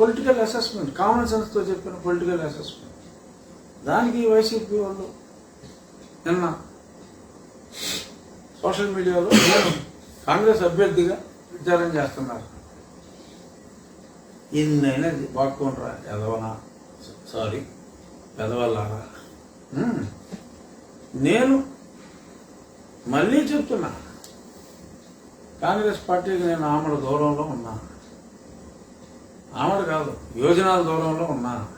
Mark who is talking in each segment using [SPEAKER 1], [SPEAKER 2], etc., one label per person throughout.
[SPEAKER 1] Political assessment common సెన్స్తో చెప్పిన political assessment దానికి YCP వాళ్ళు నిన్న సోషల్ మీడియాలో కాంగ్రెస్ అభ్యర్థిగా ప్రచారం చేస్తున్నారు. ఇన్నైనా బాక్కోనరా ఎదవనా? సారీ పెదవల్లారా నేను మళ్ళీ చెప్తున్నా కాంగ్రెస్ పార్టీకి నేను ఆమడ దూరంలో ఉన్నా ఆమెడ కాదు యోజనాల దూరంలో ఉన్నా.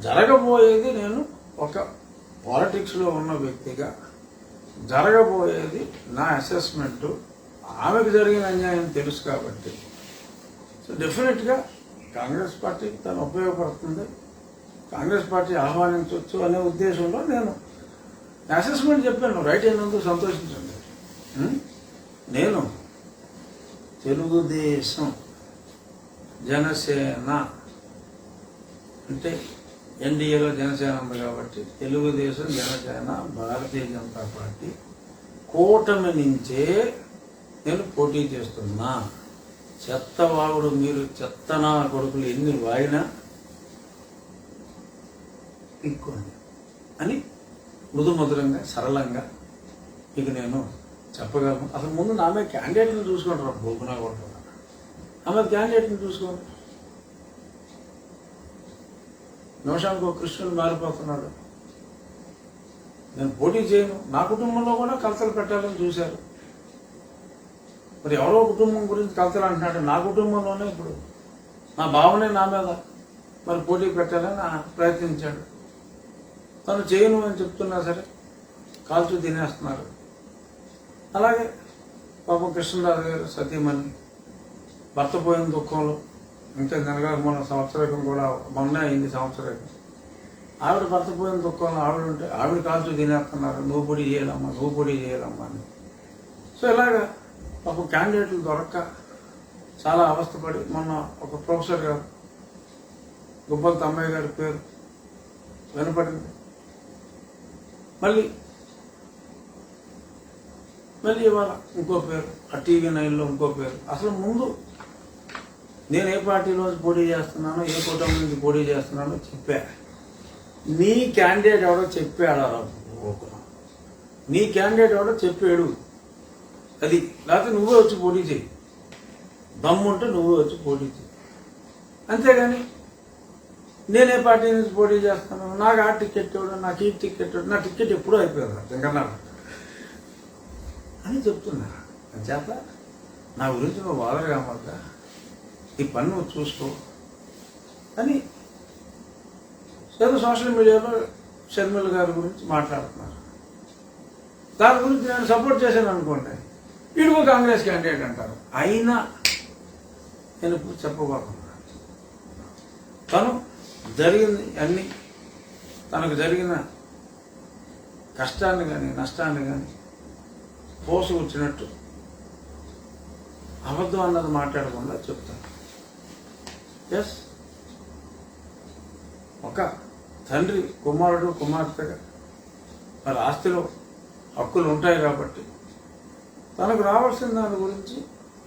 [SPEAKER 1] జరగబోయేది నేను ఒక పాలిటిక్స్లో ఉన్న వ్యక్తిగా. జరగబోయేది నా అసెస్మెంట్. ఆమెకు జరిగిన అన్యాయం తెలుసు కాబట్టి. సో డెఫినెట్గా కాంగ్రెస్ పార్టీకి తను ఉపయోగపడుతుంది. కాంగ్రెస్ పార్టీ ఆహ్వానించవచ్చు అనే ఉద్దేశంలో నేను అసెస్మెంట్ చెప్పాను. రైట్ అయినందుకు సంతోషించండి. Hmm? నేను తెలుగుదేశం జనసేన అంటే ఎన్డీఏలో జనసేన ఉంది కాబట్టి తెలుగుదేశం జనసేన భారతీయ జనతా పార్టీ కూటమి నుంచే నేను పోటీ చేస్తున్నా. చెత్తవాగుడు మీరు చెత్తనా కొడుకులు ఎన్ని వాడినా పిక్కోండి అని మృదుమధురంగా సరళంగా ఇక నేను చెప్పగలను అసలు ముందు నా మీద క్యాండిడేట్ని చూసుకుంటారు బోకునా నా ఆమె క్యాండిడేట్ని చూసుకోండి. నిమిషానికి ఒక కృష్ణుడు మారిపోతున్నాడు. నేను పోటీ చేయను. నా కుటుంబంలో కూడా కలతలు పెట్టాలని చూశారు. మరి ఎవరో కుటుంబం గురించి కలతలు అంటున్నాడు? నా కుటుంబంలోనే ఇప్పుడు. నా భావనే నా మీద మరి పోటీ పెట్టాలని ప్రయత్నించాడు. తను చేయను అని చెప్తున్నా సరే కాల్చు తినేస్తున్నారు. అలాగే పాపం కృష్ణరాజు గారు సతీమణి భర్త పోయిన దుఃఖంలో ఇంకా నెలగా మొన్న సంవత్సరం కూడా మొన్న అయింది సంవత్సరకం ఆవిడ భర్త పోయిన దుఃఖంలో ఆవిడ ఉంటే ఆవిడ కాల్చు తినేస్తున్నారు నువ్వు పొడి చేయాలమ్మా నువ్వు పొడి చేయాలమ్మా అని. సో ఇలాగా ఒక క్యాండిడేట్లు దొరక్క చాలా అవస్థపడి మొన్న ఒక ప్రొఫెసర్ గారు గుబ్బల తమ్మయ్య గారి పేరు వినపడింది. మళ్ళీ మళ్ళీ ఇవాళ ఇంకో పేరు ఆ టీవీ నైన్లో ఇంకో పేరు. అసలు ముందు నేను ఏ పార్టీలో పోటీ చేస్తున్నానో ఏ కుటుంబం నుంచి పోటీ చేస్తున్నానో చెప్పా. నీ క్యాండిడేట్ ఎవడో చెప్పాడా నీ క్యాండిడేట్ ఎవడో చెప్పాడు. అది లేకపోతే నువ్వే వచ్చి పోటీ చేయి దమ్ముంటే నువ్వే వచ్చి పోటీ చేయి అంతేగాని నేనే పార్టీ నుంచి పోటీ చేస్తాను నాకు ఆ టికెట్ ఇవ్వడం నాకు ఈ టికెట్ ఇవ్వడం నా టికెట్ ఎప్పుడూ అయిపోయింది జగన్నా అని చెప్తున్నా చేత నా గురించి నువ్వు బాధగా మాట ఈ పని నువ్వు చూసుకో అని ఏదో సోషల్ మీడియాలో షర్మిల గారి గురించి మాట్లాడుతున్నారు. దాని గురించి నేను సపోర్ట్ చేశాను అనుకోండి. వీడికో కాంగ్రెస్ క్యాండిడేట్ అంటారు. అయినా నేను ఇప్పుడు తను జరిగింది అన్ని తనకు జరిగిన కష్టాన్ని కానీ నష్టాన్ని కానీ పోసు వచ్చినట్టు. అబద్ధం అన్నది మాట్లాడకుండా చెప్తాను ఎస్ ఒక తండ్రి కుమారుడు కుమార్తెగా మరి ఆస్తిలో హక్కులు ఉంటాయి కాబట్టి తనకు రావాల్సిన దాని గురించి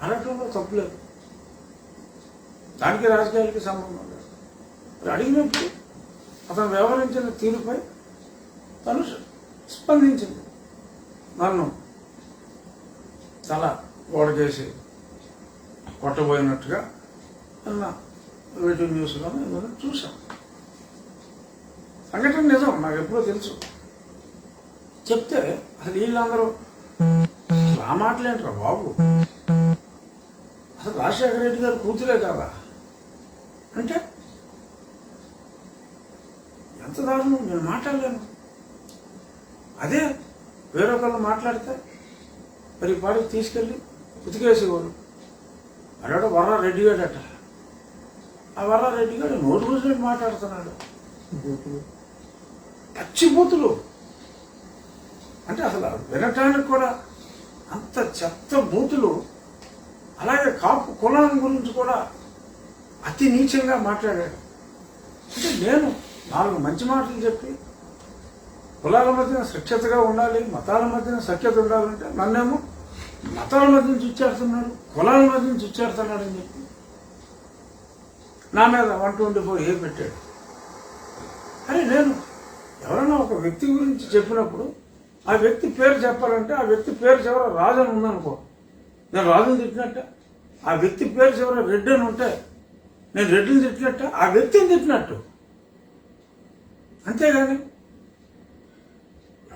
[SPEAKER 1] అడగటంలో తప్పులేదు దానికి రాజకీయాలకి సంబంధం లేదు. మరి అడిగినప్పుడు అతను వ్యవహరించిన తీరుపై తను స్పందించింది. నన్ను తల ఓడకేసి కొట్టబోయినట్టుగా అన్నా రేడియో న్యూస్లో నేను చూశాం. సంఘటన నిజం నాకు ఎప్పుడో తెలుసు. చెప్తే అసలు వీళ్ళందరూ ఆ మాటలేంట్రా బాబు? అసలు రాజశేఖర రెడ్డి గారు కూతురే కదా? అంటే ఎంత దారుణం నేను మాట్లాడలేను. అదే వేరొకళ్ళు మాట్లాడితే మరి బాడీ తీసుకెళ్ళి ఉతికేసేవాడు అడాడు వర్ర రెడ్డిగాడట ఆ వర్ర రెడ్డి నోటి నోటు రోజులు మాట్లాడుతున్నాడు. పచ్చిబూతులు. అంటే అసలు వినటానికి కూడా అంత చెత్త బూతులు అలాగే కాపు కులాన్ని గురించి కూడా అతి నీచంగా మాట్లాడాడు. అంటే నేను నాలుగు మంచి మాటలు చెప్పి కులాల మధ్యన సఖ్యతగా ఉండాలి మతాల మధ్యన సఖ్యత ఉండాలంటే నన్నేమో మతాల మధ్య నుంచి కులాల మధ్య నుంచి ఉచ్చారుతున్నాడు అని చెప్పి. నా మీద వన్ ట్వంటీ ఫోర్ ఏ పెట్టాడు. అరే నేను ఎవరైనా ఒక వ్యక్తి గురించి చెప్పినప్పుడు ఆ వ్యక్తి పేరు చెప్పాలంటే ఆ వ్యక్తి పేరు చివర రాజు అని ఉందనుకో. నేను రాజుని తిట్టినట్ట ఆ వ్యక్తి పేరు చివర రెడ్డి అని ఉంటే నేను రెడ్డిని తిట్టినట్ట ఆ వ్యక్తిని తిట్టినట్టు. అంతేగాని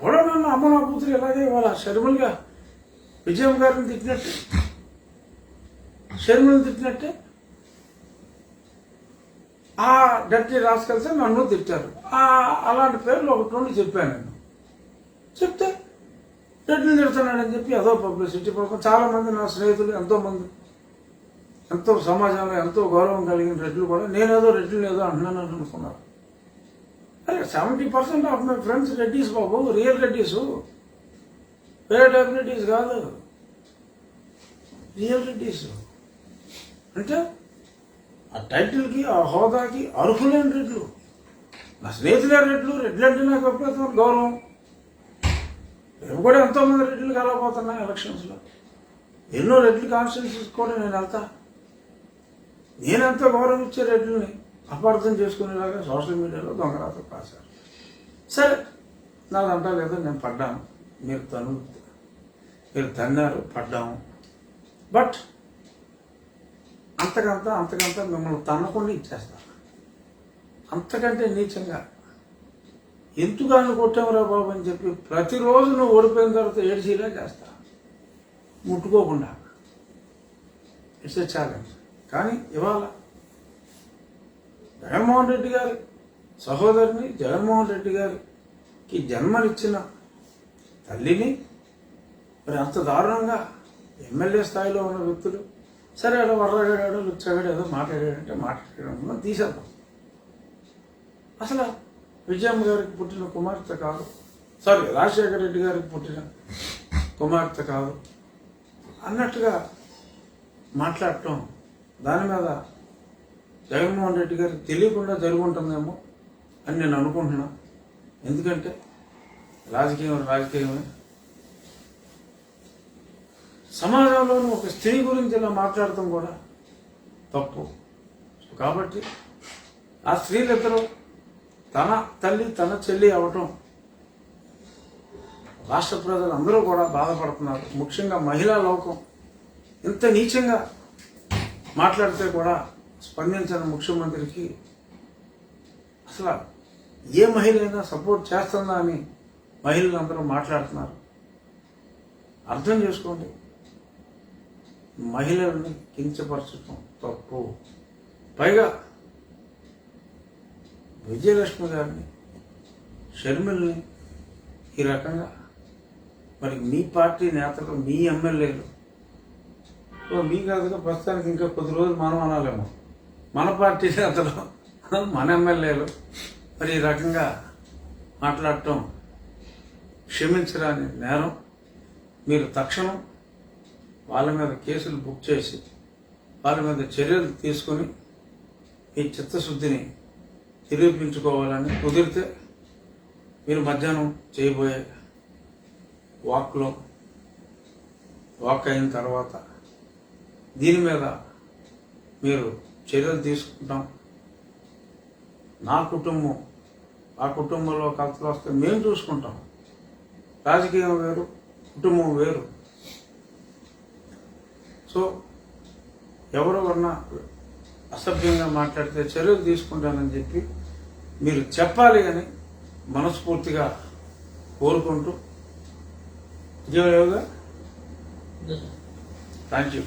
[SPEAKER 1] ఎవడో నన్ను అమ్మ నా కూతురు ఎలాగే ఇవాళ షర్మిల్గా విజయం గారిని తిట్టినట్టే. షర్మిల్ని తిట్టినట్టే. ఆ డర్టీ రాసుకెళ్తే నన్ను తిట్టారు. ఆ అలాంటి పేర్లు ఒకటి నుండి చెప్పాను నేను. చెప్తే డర్టీని తిడుతున్నాడని చెప్పి అదో పబ్లిసిటీ పడకం చాలా మంది నా స్నేహితులు ఎంతోమంది ఎంతో సమాజంలో ఎంతో గౌరవం కలిగిన రెడ్లు కూడా నేనేదో రెడ్డిని ఏదో అంటున్నాను అనుకున్నారు. Seventy percent of my friends Reddys Babu. Real Reddys paid Reddys కాదు. రియల్ రెడ్డీస్ అంటే ఆ టైటిల్కి ఆ హోదాకి అర్హులైన రెడ్లు నా స్నేహితులే రెడ్లు రెడ్లు అంటే నాకు విపరీతమైన గౌరవం. మేము కూడా ఎంతో మంది రెడ్లు కలవబోతున్నాం ఎలక్షన్స్లో. ఎన్నో రెడ్లు కాన్స్టిట్యూన్సీస్ కూడా నేను వెళ్తా. నేను గౌరవం ఇచ్చే రెడ్లని అపార్థం చేసుకునేలాగా సోషల్ మీడియాలో దొంగరాత రాశారు సరే నాదంట లేదా నేను పడ్డాను. మీరు తను మీరు తన్నారు పడ్డాము. బట్ అంతకంత అంతకంతా మిమ్మల్ని తన్నకుండా ఇచ్చేస్తాను. అంతకంటే నీచంగా ఎందుకు ఆయన కొట్టావురా బాబు అని చెప్పి ప్రతిరోజు నువ్వు ఓడిపోయిన తర్వాత ఏడ్చేలా చేస్తా. ముట్టుకోకుండా. ఇట్స్ ఎ ఛాలెంజ్ కానీ ఇవాళ జగన్మోహన్ రెడ్డి గారి సహోదరిని జగన్మోహన్ రెడ్డి గారికి జన్మనిచ్చిన తల్లిని మరి అంత దారుణంగా ఎమ్మెల్యే స్థాయిలో ఉన్న వ్యక్తులు సరే అలా వర్రగాడాడు లుచ్చగాడు ఏదో మాట్లాడాడంటే మాట్లాడడం తీసేద్దాం. అసలు విజయమ్మ గారికి పుట్టిన కుమార్తె కాదు సారీ రాజశేఖర రెడ్డి గారికి పుట్టిన కుమార్తె కాదు అన్నట్టుగా మాట్లాడటం దాని మీద జగన్మోహన్ రెడ్డి గారు తెలియకుండా జరుగుంటుందేమో అని నేను అనుకుంటున్నా. ఎందుకంటే రాజకీయం రాజకీయమే. సమాజంలోని ఒక స్త్రీ గురించి ఇలా మాట్లాడటం కూడా తప్పు. కాబట్టి ఆ స్త్రీలిద్దరూ తన తల్లి తన చెల్లి అవటం రాష్ట్ర ప్రజలు అందరూ కూడా బాధపడుతున్నారు. ముఖ్యంగా మహిళా లోకం ఇంత నీచంగా మాట్లాడితే కూడా స్పందించిన ముఖ్యమంత్రికి. అసలు ఏ మహిళ అయినా సపోర్ట్ చేస్తుందా అని మహిళలు అందరూ మాట్లాడుతున్నారు. అర్థం చేసుకోండి. మహిళల్ని కించపరచడం తప్పు. పైగా విజయలక్ష్మి గారిని షర్మిల్ని ఈ రకంగా మరి మీ పార్టీ నేతలు మీ ఎమ్మెల్యేలు. మీ కాదుగా ప్రస్తుతానికి ఇంకా కొద్ది రోజులు మనం అనాలేమో. మన పార్టీ నేతలు మన ఎమ్మెల్యేలు మరి ఈ రకంగా మాట్లాడటం క్షమించరాని నేరం. మీరు తక్షణం వాళ్ళ మీద కేసులు బుక్ చేసి వాళ్ళ మీద చర్యలు తీసుకొని ఈ చిత్తశుద్ధిని నిరూపించుకోవాలని కుదిరితే మీరు మధ్యాహ్నం చేయబోయే వాక్లో వాక్ అయిన తర్వాత దీని మీద మీరు చర్యలు తీసుకుంటాం. నా కుటుంబం ఆ కుటుంబంలో కలతలు వస్తే మేము చూసుకుంటాం. రాజకీయం వేరు కుటుంబం వేరు. సో ఎవరెవరన్నా అసభ్యంగా మాట్లాడితే చర్యలు తీసుకుంటానని చెప్పి మీరు చెప్పాలి అని మనస్ఫూర్తిగా కోరుకుంటూ విజయయోగా థ్యాంక్ యూ